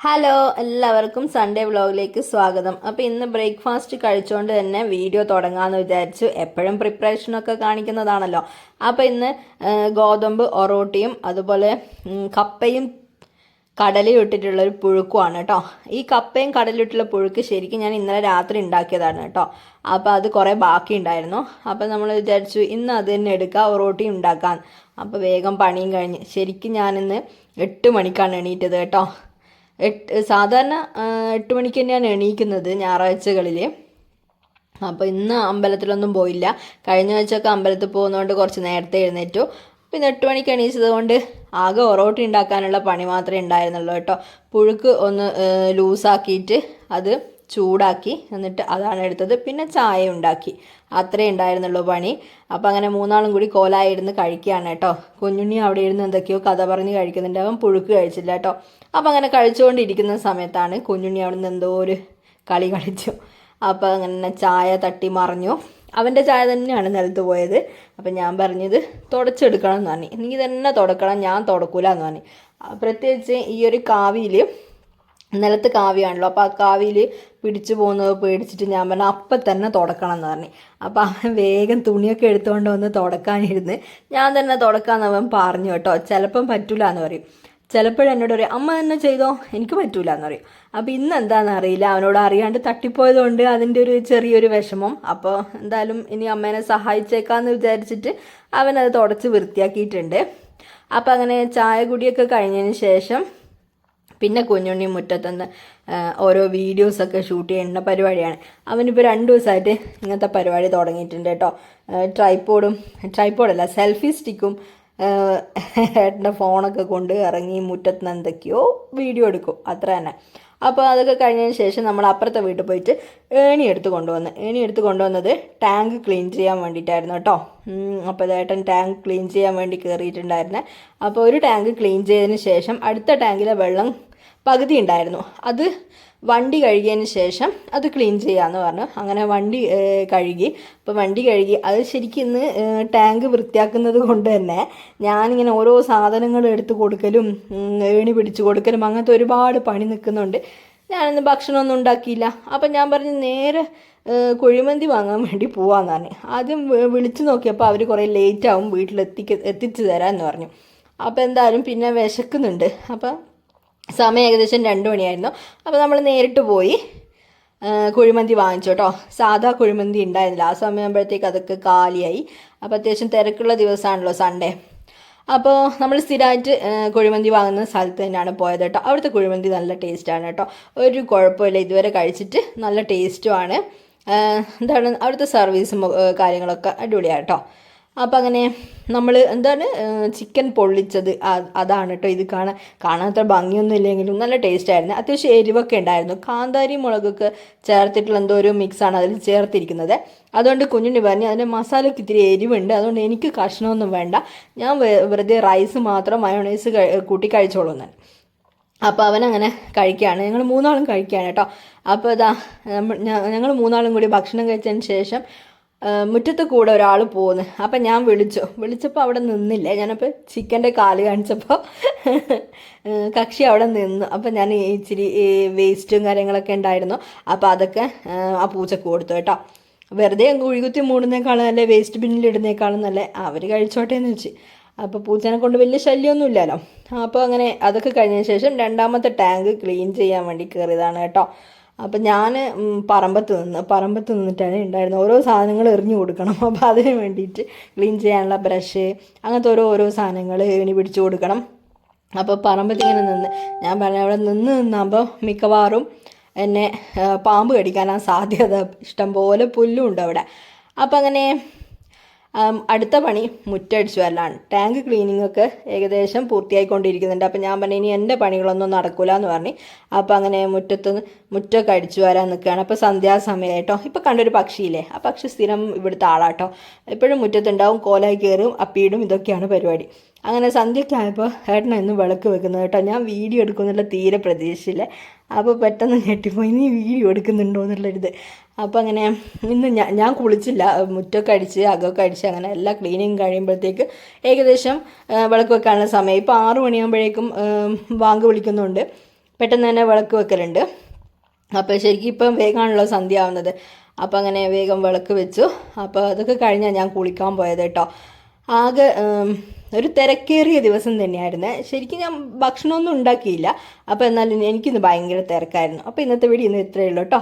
Hello എല്ലാവർക്കും Sunday വ്ളോഗിലേക്ക് സ്വാഗതം. അപ്പോൾ ഇന്ന് ബ്രേക്ക്ഫാസ്റ്റ് കഴിച്ചുകൊണ്ട് തന്നെ വീഡിയോ തുടങ്ങാമെന്ന് വിചാരിച്ചു. എപ്പോഴും പ്രിപ്പറേഷനൊക്കെ കാണിക്കുന്നതാണല്ലോ. അപ്പോൾ ഇന്ന് ഗോതമ്പ് ഒറോട്ടിയും അതുപോലെ കപ്പയും കടലയും ഇട്ടിട്ടുള്ള ഒരു പുഴുക്കുമാണ് കേട്ടോ ഈ കപ്പയും കടലിട്ടുള്ള പുഴുക്ക് ശരിക്കും ഞാൻ ഇന്നലെ രാത്രി ഉണ്ടാക്കിയതാണ് കേട്ടോ അപ്പോൾ അത് കുറേ ബാക്കി ഉണ്ടായിരുന്നു അപ്പോൾ നമ്മൾ വിചാരിച്ചു ഇന്ന് അത് തന്നെ എടുക്കാം ഒറോട്ടിയും ഉണ്ടാക്കാൻ അപ്പോൾ വേഗം പണിയും കഴിഞ്ഞ്. ശരിക്കും ഞാനിന്ന് എട്ട് മണിക്കാണ് എണീറ്റത് കേട്ടോ എട്ട് സാധാരണ എട്ട് മണിക്ക് തന്നെയാണ് എണീക്കുന്നത് ഞായറാഴ്ചകളിൽ അപ്പോൾ ഇന്ന് അമ്പലത്തിലൊന്നും പോയില്ല. കഴിഞ്ഞ ആഴ്ചയൊക്കെ അമ്പലത്തിൽ പോകുന്നതുകൊണ്ട് കുറച്ച് നേരത്തെ എഴുന്നേറ്റു. പിന്നെ എട്ട് മണിക്ക് എണീച്ചത് കൊണ്ട് ആകെ ഒറോട്ടി ഉണ്ടാക്കാനുള്ള പണി മാത്രമേ ഉണ്ടായിരുന്നുള്ളൂ കേട്ടോ. പുഴുക്ക് ഒന്ന് ലൂസാക്കിയിട്ട് അത് ചൂടാക്കി എന്നിട്ട് അതാണ് എടുത്തത്. പിന്നെ ചായ ഉണ്ടാക്കി. അത്രേ ഉണ്ടായിരുന്നുള്ളൂ പണി. അപ്പോൾ അങ്ങനെ മൂന്നാളും കൂടി കോലായി ഇരുന്ന് കഴിക്കുകയാണ് കേട്ടോ. കുഞ്ഞുണ്ണി അവിടെ ഇരുന്ന് എന്തൊക്കെയോ കഥ പറഞ്ഞ് കഴിക്കുന്നുണ്ട്. അവൻ പുഴുക്ക് കഴിച്ചില്ല കേട്ടോ. അപ്പോൾ അങ്ങനെ കഴിച്ചുകൊണ്ടിരിക്കുന്ന സമയത്താണ് കുഞ്ഞുണ്ണി അവിടെ നിന്ന് എന്തോ ഒരു കളി കളിച്ചു. അപ്പോൾ അങ്ങനെ ചായ തട്ടി മറിഞ്ഞു. അവന്റെ ചായ തന്നെയാണ് നിലത്ത് പോയത്. അപ്പം ഞാൻ പറഞ്ഞത് തുടച്ചെടുക്കണം എന്ന് പറഞ്ഞു. നീ തന്നെ തുടക്കണം ഞാൻ തുടക്കൂല എന്ന് പറഞ്ഞു. പ്രത്യേകിച്ച് ഈ ഒരു കാവിയിൽ നിലത്ത് കാവ്യാണല്ലോ. അപ്പോൾ ആ കാവിയിൽ പിടിച്ചു പോകുന്നത് പേടിച്ചിട്ട് ഞാൻ പറഞ്ഞു അപ്പം തന്നെ തുടക്കണം എന്ന് പറഞ്ഞു. അപ്പോൾ അവൻ വേഗം തുണിയൊക്കെ എടുത്തുകൊണ്ട് വന്ന് തുടക്കാനിരുന്ന് ഞാൻ തന്നെ തുടക്കാമെന്ന് അവൻ പറഞ്ഞു കേട്ടോ. ചിലപ്പം പറ്റൂല എന്ന് പറയും. ചിലപ്പോഴും എന്നോട് പറയും അമ്മ തന്നെ ചെയ്തോ? എനിക്ക് പറ്റൂല എന്ന് പറയും. അപ്പോൾ ഇന്ന് എന്താണെന്ന് അറിയില്ല. അവനോട് അറിയാണ്ട് തട്ടിപ്പോയതുകൊണ്ട് അതിന്റെ ഒരു ചെറിയൊരു വിഷമം. അപ്പോൾ എന്തായാലും ഇനി അമ്മേനെ സഹായിച്ചേക്കാന്ന് വിചാരിച്ചിട്ട് അവനത് തുടച്ച് വൃത്തിയാക്കിയിട്ടുണ്ട്. അപ്പോൾ അങ്ങനെ ചായ കുടിയൊക്കെ കഴിഞ്ഞതിന് ശേഷം പിന്നെ കുഞ്ഞുണ്ണി മുറ്റത്തുനിന്ന് ഓരോ വീഡിയോസൊക്കെ ഷൂട്ട് ചെയ്യുന്ന പരിപാടിയാണ്. അവനിപ്പോൾ രണ്ട് ദിവസമായിട്ട് ഇങ്ങനത്തെ പരിപാടി തുടങ്ങിയിട്ടുണ്ട് കേട്ടോ. ട്രൈപ്പോഡും ട്രൈപ്പോഡല്ല സെൽഫി സ്റ്റിക്കും ഏട്ടന്റെ ഫോണൊക്കെ കൊണ്ട് ഇറങ്ങി മുറ്റത്ത് നിന്ന് എന്തൊക്കെയോ വീഡിയോ എടുക്കും. അത്ര തന്നെ. അപ്പോൾ അതൊക്കെ കഴിഞ്ഞതിന് ശേഷം നമ്മൾ അപ്പുറത്തെ വീട്ടിൽ പോയിട്ട് ഏണി എടുത്ത് കൊണ്ടുവന്ന് ഏണി എടുത്ത് കൊണ്ടുവന്നത് ടാങ്ക് ക്ലീൻ ചെയ്യാൻ വേണ്ടിയിട്ടായിരുന്നു കേട്ടോ. അപ്പോൾ ഏട്ടൻ ടാങ്ക് ക്ലീൻ ചെയ്യാൻ വേണ്ടി കയറിയിട്ടുണ്ടായിരുന്നെ അപ്പോൾ ഒരു ടാങ്ക് ക്ലീൻ ചെയ്തതിന് ശേഷം അടുത്ത ടാങ്കിലെ വെള്ളം പകുതി ഉണ്ടായിരുന്നു. അത് വണ്ടി കഴുകിയതിന് ശേഷം അത് ക്ലീൻ ചെയ്യാമെന്ന് പറഞ്ഞു. അങ്ങനെ വണ്ടി കഴുകി. അപ്പോൾ വണ്ടി കഴുകി. അത് ശരിക്കും ഇന്ന് ടാങ്ക് വൃത്തിയാക്കുന്നത് കൊണ്ട് തന്നെ ഞാനിങ്ങനെ ഓരോ സാധനങ്ങൾ എടുത്ത് കൊടുക്കലും ഏണി പിടിച്ചു കൊടുക്കലും അങ്ങനത്തെ ഒരുപാട് പണി നിൽക്കുന്നുണ്ട്. ഞാനിന്ന് ഭക്ഷണമൊന്നും ഉണ്ടാക്കിയില്ല. അപ്പം ഞാൻ പറഞ്ഞു നേരെ കുഴിമന്തി വാങ്ങാൻ വേണ്ടി പോവാന്ന് പറഞ്ഞു. ആദ്യം വിളിച്ചു നോക്കിയപ്പോൾ അവർ കുറേ ലേറ്റ് ആവും വീട്ടിൽ വീട്ടിലെത്തിക്ക് എത്തിച്ചു തരാമെന്ന് പറഞ്ഞു. അപ്പോൾ എന്തായാലും പിന്നെ വിശക്കുന്നുണ്ട്. അപ്പം സമയം ഏകദേശം രണ്ട് മണിയായിരുന്നു. അപ്പോൾ നമ്മൾ നേരിട്ട് പോയി കുഴിമന്തി വാങ്ങിച്ചു കേട്ടോ. സാധാ കുഴിമന്തി ഉണ്ടായിരുന്നില്ല. ആ സമയമാകുമ്പോഴത്തേക്ക് അതൊക്കെ കാലിയായി. അപ്പോൾ അത്യാവശ്യം തിരക്കുള്ള ദിവസമാണല്ലോ സൺഡേ അപ്പോൾ നമ്മൾ സ്ഥിരമായിട്ട് കുഴിമന്തി വാങ്ങുന്ന സ്ഥലത്ത് തന്നെയാണ് പോയത് കേട്ടോ. അവിടുത്തെ കുഴിമന്തി നല്ല ടേസ്റ്റാണ് കേട്ടോ. ഒരു കുഴപ്പമില്ല. ഇതുവരെ കഴിച്ചിട്ട് നല്ല ടേസ്റ്റുമാണ് എന്താണ് അവിടുത്തെ സർവീസും കാര്യങ്ങളൊക്കെ അടിപൊളിയാണ് കേട്ടോ. അപ്പം അങ്ങനെ നമ്മൾ എന്താണ് ചിക്കൻ പൊള്ളിച്ചത്. അതാണ് കേട്ടോ ഇത് കാണാൻ അത്ര ഭംഗിയൊന്നും ഇല്ലെങ്കിലും നല്ല ടേസ്റ്റ് ആയിരുന്നു. അത്യാവശ്യം എരിവൊക്കെ ഉണ്ടായിരുന്നു. കാന്താരി മുളകൊക്കെ ചേർത്തിട്ടുള്ള എന്തോ ഒരു മിക്സാണ് അതിൽ ചേർത്തിരിക്കുന്നത്. അതുകൊണ്ട് കുഞ്ഞുണ്ണി പറഞ്ഞു അതിന്റെ മസാലയ്ക്ക് ഇത്തിരി എരിവുണ്ട്. അതുകൊണ്ട് എനിക്ക് കഷ്ണമൊന്നും വേണ്ട. ഞാൻ വെറുതെ റൈസ് മാത്രം മയോണൈസ് കൂട്ടി കഴിച്ചോളൂ എന്ന്. അപ്പോൾ അവനങ്ങനെ കഴിക്കുകയാണ് ഞങ്ങൾ മൂന്നാളും കഴിക്കുകയാണ് കേട്ടോ അപ്പോൾ ഇതാ ഞങ്ങൾ മൂന്നാളും കൂടി ഭക്ഷണം കഴിച്ചതിന് ശേഷം മുറ്റത്ത് കൂടെ ഒരാൾ പോകുന്നു അപ്പം ഞാൻ വിളിച്ചു. വിളിച്ചപ്പോൾ അവിടെ നിന്നില്ല. ഞാനപ്പോൾ ചിക്കന്റെ കാൽ കാണിച്ചപ്പോൾ കക്ഷി അവിടെ നിന്നു. അപ്പം ഞാൻ ഇച്ചിരി വേസ്റ്റും കാര്യങ്ങളൊക്കെ ഉണ്ടായിരുന്നു. അപ്പോൾ അതൊക്കെ ആ, പൂച്ച പൂച്ചക്ക് കൊടുത്തു കേട്ടോ. വെറുതെ കുഴികുത്തി മൂടുന്നേക്കാളും നല്ല വേസ്റ്റ് ബിന്നിൽ ഇടുന്നേക്കാളും നല്ല. അവർ കഴിച്ചോട്ടെ എന്ന് വെച്ച്. അപ്പോൾ പൂച്ചനെ കൊണ്ട് വലിയ ശല്യമൊന്നും ഇല്ലല്ലോ അപ്പോൾ അങ്ങനെ അതൊക്കെ കഴിഞ്ഞതിന് ശേഷം രണ്ടാമത്തെ ടാങ്ക് ക്ലീൻ ചെയ്യാൻ വേണ്ടി കയറിയതാണ് കേട്ടോ. അപ്പം ഞാൻ പറമ്പത്ത് നിന്ന് പറമ്പത്ത് നിന്നിട്ടാണ് ഉണ്ടായിരുന്നത് ഓരോ സാധനങ്ങൾ എറിഞ്ഞു കൊടുക്കണം. അപ്പോൾ അതിന് വേണ്ടിയിട്ട് ക്ലീൻ ചെയ്യാനുള്ള ബ്രഷ് അങ്ങനത്തെ ഓരോ ഓരോ സാധനങ്ങൾ എണി പിടിച്ചു കൊടുക്കണം. അപ്പോൾ പറമ്പത്ത് ഇങ്ങനെ നിന്ന് ഞാൻ പറഞ്ഞ അവിടെ നിന്ന് നിന്നാകുമ്പോൾ മിക്കവാറും എന്നെ പാമ്പ് കടിക്കാനാണ് സാധ്യത ഇഷ്ടംപോലെ പുല്ലും ഉണ്ട് അവിടെ. അപ്പം അങ്ങനെ അടുത്ത പണി മുറ്റടിച്ചു വരലാണ്. ടാങ്ക് ക്ലീനിങ് ഒക്കെ ഏകദേശം പൂർത്തിയായിക്കൊണ്ടിരിക്കുന്നുണ്ട്. അപ്പം ഞാൻ പറഞ്ഞു ഇനി എന്റെ പണികളൊന്നും നടക്കില്ല എന്ന് പറഞ്ഞു അപ്പം അങ്ങനെ മുറ്റത്ത് മുറ്റമൊക്കെ അടിച്ചു വരാൻ നിൽക്കുകയാണ്. അപ്പോൾ സന്ധ്യാസമയമായിട്ടോ ഇപ്പം കണ്ടൊരു പക്ഷിയില്ലേ? ആ പക്ഷി സ്ഥിരം ഇവിടുത്തെ ആളാട്ടോ. എപ്പോഴും മുറ്റത്തുണ്ടാവും കോലായി കയറും അപ്പീടും ഇതൊക്കെയാണ് പരിപാടി. അങ്ങനെ സന്ധ്യയ്ക്കായപ്പോൾ ആയപ്പോൾ ഏട്ടനാ ഇന്ന് വിളക്ക് വെക്കുന്നത് കേട്ടോ. ഞാൻ വീഡിയോ എടുക്കുന്നുള്ള തീരെ പ്രതീക്ഷയില്ല അപ്പോൾ പെട്ടെന്ന് ഞെട്ടിപ്പോയി. നീ വീഡിയോ എടുക്കുന്നുണ്ടോ? എന്നുള്ളൊരിത് അപ്പോൾ അങ്ങനെ ഇന്ന് ഞാൻ ഞാൻ കുളിച്ചില്ല. മുറ്റമൊക്കെ അടിച്ച് അകമൊക്കെ അടിച്ച് അങ്ങനെ എല്ലാ ക്ലീനിങ് കഴിയുമ്പോഴത്തേക്ക് ഏകദേശം വിളക്ക് വെക്കാനുള്ള സമയം. ഇപ്പോൾ ആറു മണിയാകുമ്പോഴേക്കും വാങ്ക് വിളിക്കുന്നുണ്ട്. പെട്ടെന്ന് തന്നെ വിളക്ക് വെക്കലുണ്ട്. അപ്പോൾ ശരിക്കും ഇപ്പം വേഗമാണല്ലോ സന്ധ്യ ആവുന്നത്. അപ്പോൾ അങ്ങനെ വേഗം വിളക്ക് വെച്ചു. അപ്പോൾ അതൊക്കെ കഴിഞ്ഞാൽ ഞാൻ കുളിക്കാൻ പോയത് കേട്ടോ. ആകെ ഒരു തിരക്കേറിയ ദിവസം തന്നെയായിരുന്നു. ശരിക്കും ഞാൻ ഭക്ഷണമൊന്നും ഉണ്ടാക്കിയില്ല. അപ്പോൾ എന്നാലും എനിക്കിന്ന് ഭയങ്കര തിരക്കായിരുന്നു. അപ്പോൾ ഇന്നത്തെ വീഡിയോ ഇന്ന് ഇത്രയേ ഉള്ളൂ കേട്ടോ.